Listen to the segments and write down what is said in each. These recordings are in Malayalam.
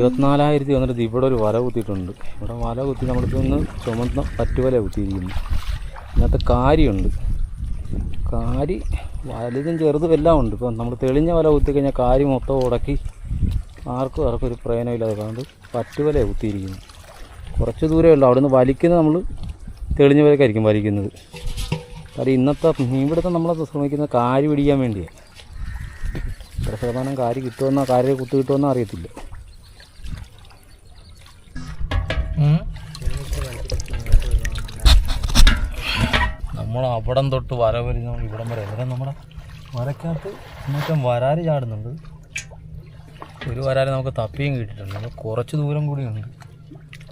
ഇരുപത്തിനാലായിരത്തി വന്നിട്ട് ഇവിടെ ഒരു വല കുത്തിയിട്ടുണ്ട്. ഇവിടെ വല കുത്തി നമ്മളിപ്പോൾ ഒന്ന് ചുമന്ന പറ്റുവല കുത്തിയിരിക്കുന്നു. ഇതിനകത്ത് കാരിയുണ്ട്. കാരി വലുതും ചെറുതും എല്ലാം ഉണ്ട്. ഇപ്പം നമ്മൾ തെളിഞ്ഞ വല കുത്തി കഴിഞ്ഞാൽ കാരി മൊത്തം ഉടക്കി ആർക്കും ആർക്കും ഒരു പ്രയോജനമില്ലാതെ അതുകൊണ്ട് പറ്റുവല കുത്തിയിരിക്കുന്നു. കുറച്ച് ദൂരമേ ഉള്ളൂ. അവിടുന്ന് വലിക്കുന്നത് നമ്മൾ തെളിഞ്ഞ വലക്കായിരിക്കും വലിക്കുന്നത്. കാര്യം ഇന്നത്തെ ഇവിടുത്തെ നമ്മൾ ശ്രമിക്കുന്നത് കാരി പിടിക്കാൻ വേണ്ടിയാണ് എത്ര ശതമാനം കാരി കിട്ടുമെന്നോ കാരി കുത്തി കിട്ടുമെന്നോ അറിയത്തില്ല. നമ്മൾ അവിടം തൊട്ട് വര വരുന്നു ഇവിടം വരെ. ഇവിടെ നമ്മുടെ വരക്കകത്ത് മറ്റും വരാൽ ചാടുന്നുണ്ട്. ഒരു വരാൽ നമുക്ക് തപ്പിയും കിട്ടിയിട്ടുണ്ട്. നമ്മൾ കുറച്ച് ദൂരം കൂടിയുണ്ട്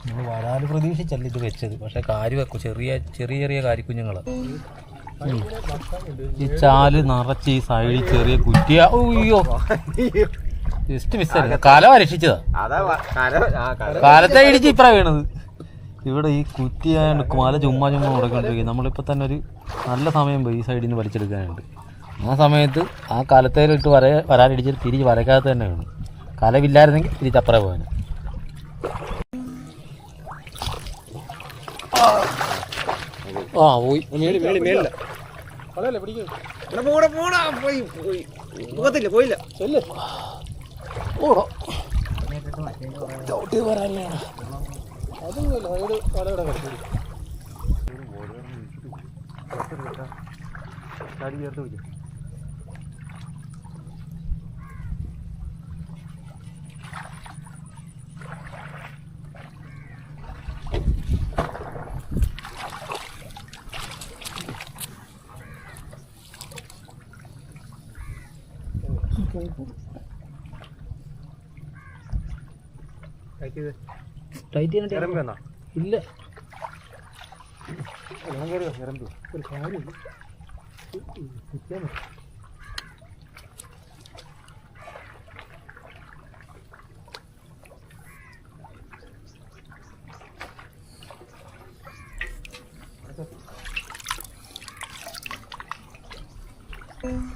നമ്മൾ വരാൽ പ്രതീക്ഷിച്ചല്ല ഇത് വെച്ചത്. പക്ഷേ കാരി വെക്കും ചെറിയ ചെറിയ ചെറിയ കുഞ്ഞുങ്ങൾ ഈ ചാൽ നിറച്ച് ഈ സൈഡിൽ ചെറിയ കുറ്റിയ അയ്യോ. ജസ്റ്റ് മിസ്സായി കാലം രക്ഷിച്ചതാ കാലത്തെ ഇടിച്ച് ഇപ്പറ വീണത്. ഇവിടെ ഈ കുറ്റിയായോണ്ട് മല ചുമ്മാ ചുമ്മാ മുടക്കൊണ്ടിരിക്കും നമ്മളിപ്പോൾ തന്നെ ഒരു നല്ല സമയം പോയി ഈ സൈഡിൽ നിന്ന് വലിച്ചെടുക്കാനുണ്ട് ആ സമയത്ത് ആ കാലത്തേലിട്ട് വര വരാനിടിച്ചിട്ട് തിരിച്ച് വരക്കാത്ത തന്നെ വേണം കലവില്ലായിരുന്നെങ്കിൽ തിരിച്ച് അപ്പുറം പോകാൻ ആ പോയി. പോയില്ല. പോടാ പോടാ പോയി പോയി പോകത്തില്ല പോയില്ല ഓടോ ചവിട്ടി വരാനാണ് ടൈറ്റ് ചെയ്യാൻ ഇല്ല.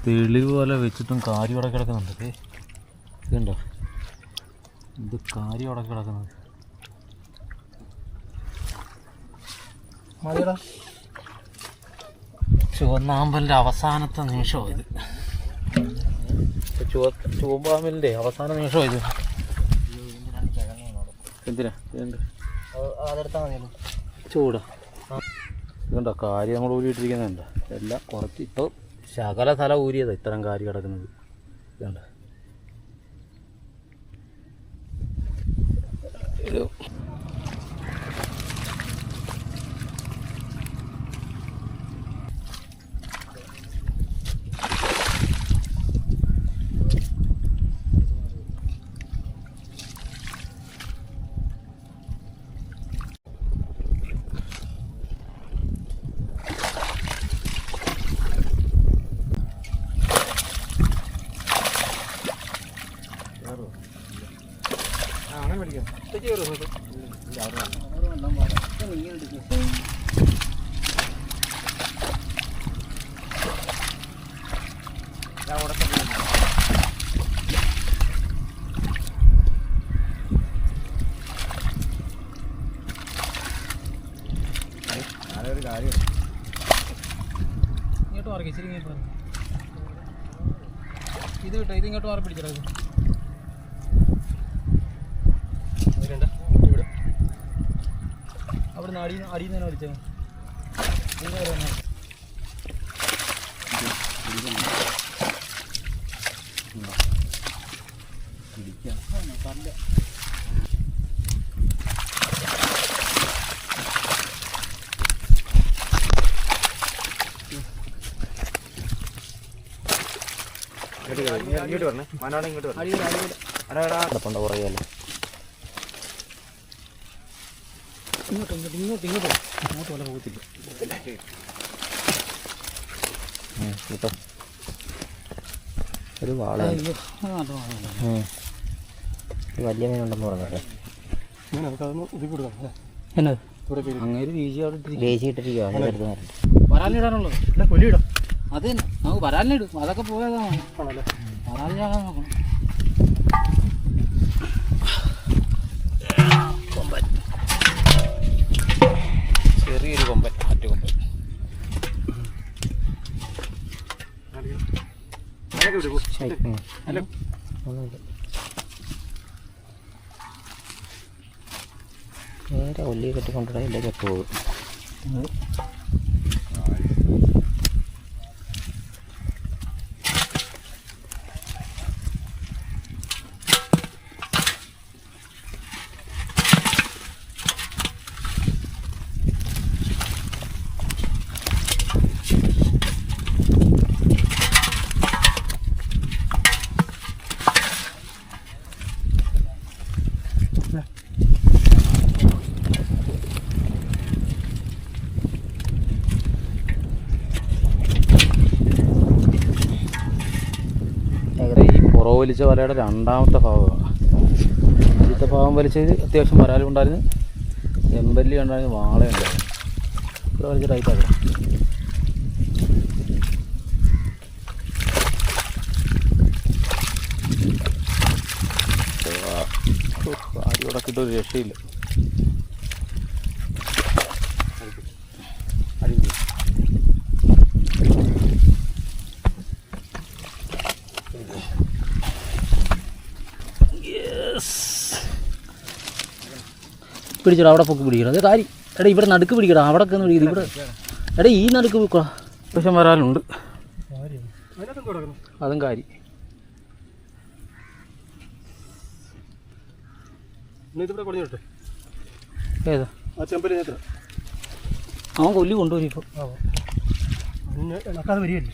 തെളിവ് പോലെ വെച്ചിട്ടും കാര്യം അവിടെ കിടക്കുന്നുണ്ട്. ദേ. ഇതുണ്ടോ? ഇത് കാര്യം അവിടെ കിടക്കുന്നത് മതിയടാ. ചുവന്നാമ്പലിന്റെ അവസാനത്തെ നിമിഷമോ ഇത്. ചുവ ചുവമ്പാമ്പലിന്റെ അവസാന നിമിഷമോ ഇത്. എന്തിനാ? ഇതുണ്ട് അതെടുത്താൽ മതിയല്ലോ. ചൂടാ. ഇതുണ്ടോ? കാര്യം നമ്മൾ ഊരിയിട്ടിരിക്കുന്നുണ്ട്. എല്ലാം കുറച്ച് ഇപ്പോൾ ശകല സ്ഥലം ഊരിയതാ ഇത്തരം കാര്യം കിടക്കുന്നത്. ഇതുണ്ട്. ഒരു അങ്ങനെ മേടിക്കാം ഞാനൊരു കാര്യം ഇങ്ങോട്ട് മാറി ഇച്ചിരി ഇങ്ങോട്ട് മാറി ഇത് കിട്ടോ ഇത് ഇങ്ങോട്ട് മാറി പിടിച്ചോ ഇത്. അവിടെ നിന്ന് അടിയിൽ അടിയിൽ നിന്ന് തന്നെ പിടിച്ചത് കേറ്. ഇങ്ങോട്ട് ഇങ്ങോട്ട് വരണേ. മനോടെ ഇങ്ങോട്ട് വരണേ ഇങ്ങോട്ട് ഇങ്ങോട്ട് ഇങ്ങോട്ട് ഇങ്ങോട്ട് അങ്ങോട്ട് വല്ല പോകത്തില്ല. കേട്ടോ ഒരു വാള വലിയ മീനുണ്ടെന്ന് പറഞ്ഞു എന്നത് വരാലിടാനുള്ളത്. അത് തന്നെ. നമുക്ക് വരാലിനിടും. അതൊക്കെ കൊമ്പൻ ചെറിയൊരു കൊമ്പൻ മറ്റു കൊമ്പൻ ഹലോ നേരെ ഒല്ലി കെട്ടിക്കൊണ്ടിടയിലേക്ക് പോകും വലിച്ച വലയുടെ രണ്ടാമത്തെ ഭാഗമാണ്. ആദ്യത്തെ ഭാഗം വലിച്ചത് അത്യാവശ്യം വരാലും ഉണ്ടായിരുന്നു. എമ്പല്ലി ഉണ്ടായിരുന്നു വാളയുണ്ടായിരുന്നു ഇവിടെ വലിച്ച കിട്ടും ഒരു രക്ഷയില്ല പിടിച്ചടാ അവിടെ പൊക്കി പിടിക്കണം. അത് കാര്യം എടാ ഇവിടെ നടുക്ക് പിടിക്കടാ. അവിടെ ഒക്കെ പിടിക്കണം ഇവിടെ. എടാ ഈ നടുക്ക് പോക്കടാ പക്ഷം വരാനുണ്ട്. അതും കാര്യം ഏതാ? അവൻ കൊല്ലി കൊണ്ടുവരും ഇപ്പോൾ വരികയല്ലേ?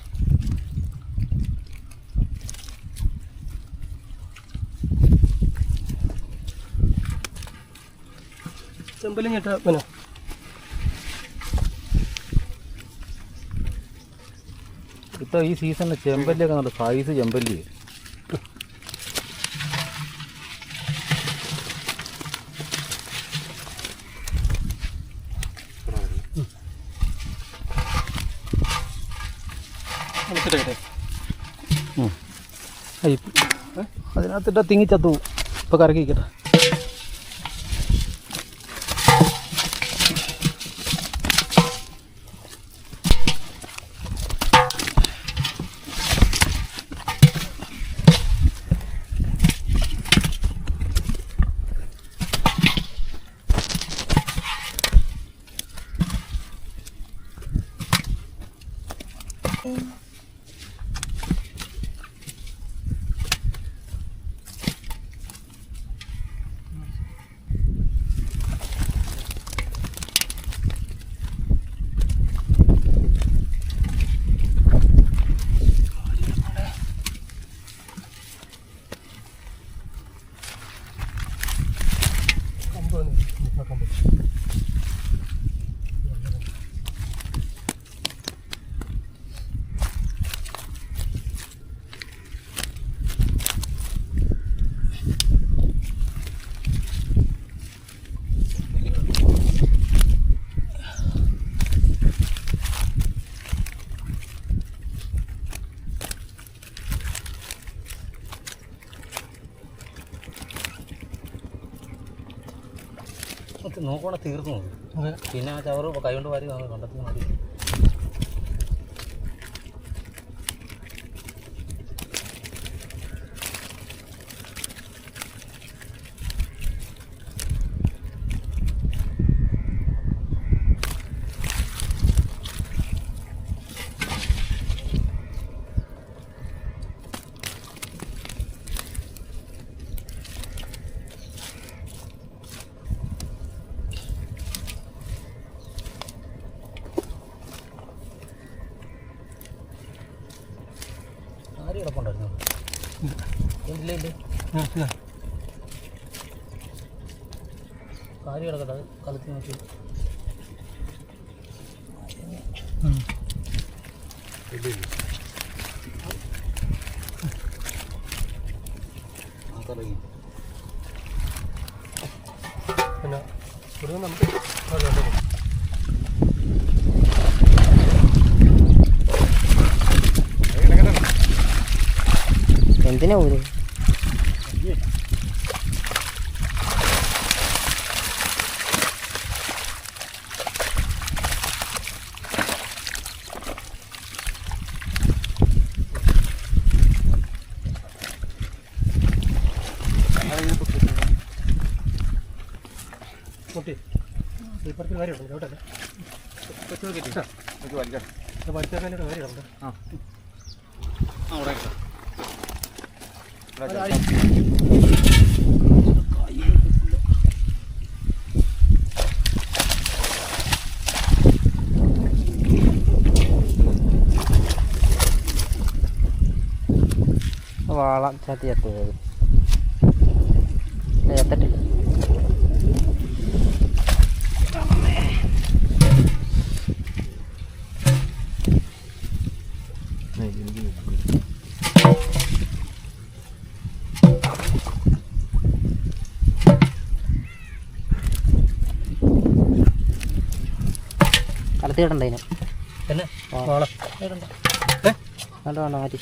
ചെമ്പലും ഞെട്ട പിന്നെ ഇപ്പോൾ ഈ സീസണിൽ ചെമ്പല്ലിയൊക്കെ നല്ല സൈസ് ചെമ്പല്ലി. അതിനകത്തിട്ട് തിങ്ങിച്ചത്തു ഇപ്പോൾ കറക്കിക്കട്ടെ Bye. നോക്കുവാണെ തീർന്നു. പിന്നെ ആ ചവറ് കൈകൊണ്ട് വാരി കണ്ടെത്തി ഇല്ല ഇല്ല. കാര്യ കിടക്കട്ടെ അത് നോക്കി. പിന്നെ നമുക്ക് അതെ, അതെ. എന്തിനാ ചതിയത്തേ കാര്യമുണ്ട്? വാള ചാത്തി ചത്തുപോയത് ചത്തട്ടെ കലത്തി കിടണ്ട അതിന് വേണ്ട വേണ്ട മാറ്റി.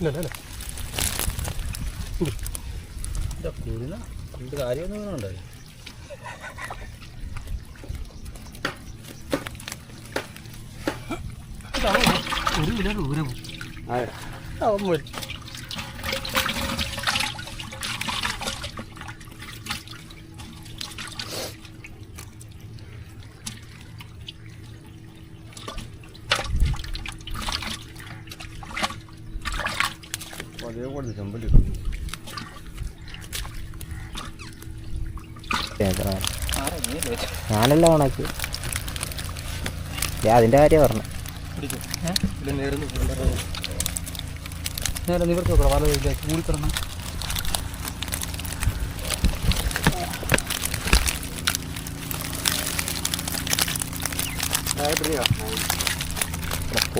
ഇല്ല ഇല്ല കുരുന്ന എന്ത് കാര്യമൊന്നും ഉണ്ടായി ഒരു കിലോ ദൂരം അവൻ അതേപോലെ ചെമ്പല്ലി ഞാനല്ല ഓണാക്കി അതിന്റെ അതിന്റെ കാര്യം പറഞ്ഞു. നേരെ നോക്കണം വല കൂടിക്കിടന്ന്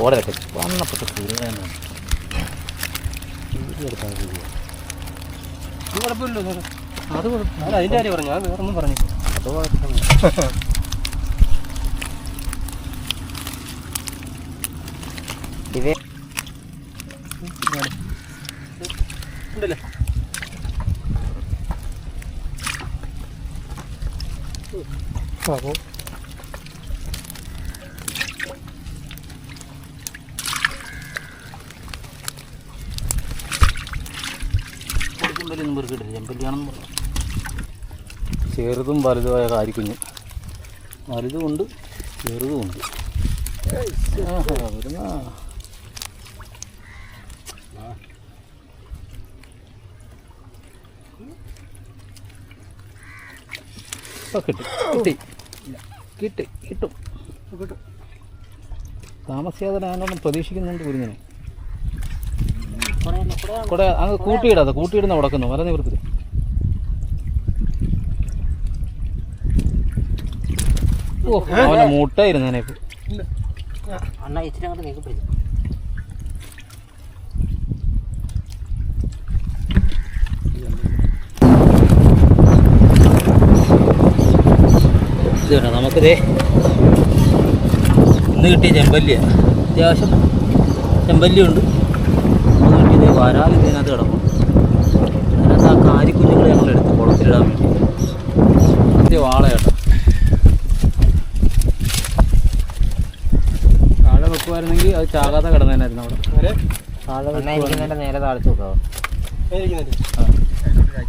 ഓടലൊക്കെ വന്നപ്പോട്ട് കുരുവേനാണ് കുഴപ്പമില്ല അത് കുഴപ്പം ഞാൻ അതിന്റെ കാര്യം പറഞ്ഞു ഞാൻ വേറൊന്നും പറഞ്ഞു അത് കുഴപ്പമില്ല ഇവേ ആ പെറുക്കിട്ടില്ല ചെമ്പല്ലിയാണെന്ന് പറഞ്ഞു ചെറുതും വലുതുമായ കാരിക്കുഞ്ഞ്. വലുതുമുണ്ട് ചെറുതുമുണ്ട്. വരുന്ന. കിട്ടും. കിട്ടി. കിട്ടി. കിട്ടി. കിട്ടും. താമസിയാതെ ഞാനൊന്നും പ്രതീക്ഷിക്കുന്നുണ്ട് കുരുങ്ങിനെ കൂടെ അങ്ങ് കൂട്ടിയിടാതെ കൂട്ടിയിടുന്ന ഉടക്കുന്നു വല നിവൃത്തി ഓ അവന്റെ മുട്ടായിരുന്നു ഞാനിപ്പോൾ അണ്ണാ ഇച്ചിരി അങ്ങോട്ട് നീക്കി പിടിച്ചു ഇത് വേണം നമുക്കിതേ ഇന്ന് കിട്ടിയ ചെമ്പല്ലിയാണ് അത്യാവശ്യം ചെമ്പല്ലിയുണ്ട്. വരാൽ ഇതിനകത്ത് കിടക്കും അതിനകത്ത് ആ കാരിക്കുഞ്ഞുങ്ങൾ ഞങ്ങൾ എടുത്ത് കുളത്തിലിടാൻ വേണ്ടി. ആദ്യ വാള കേട്ടോ താഴെ വെക്കുമായിരുന്നെങ്കിൽ അത് ചാകാതെ കിടന്നേനായിരുന്നു അവിടെ. നേരെ താഴെ നേരെ താഴ്ച നോക്കാവോ ആ.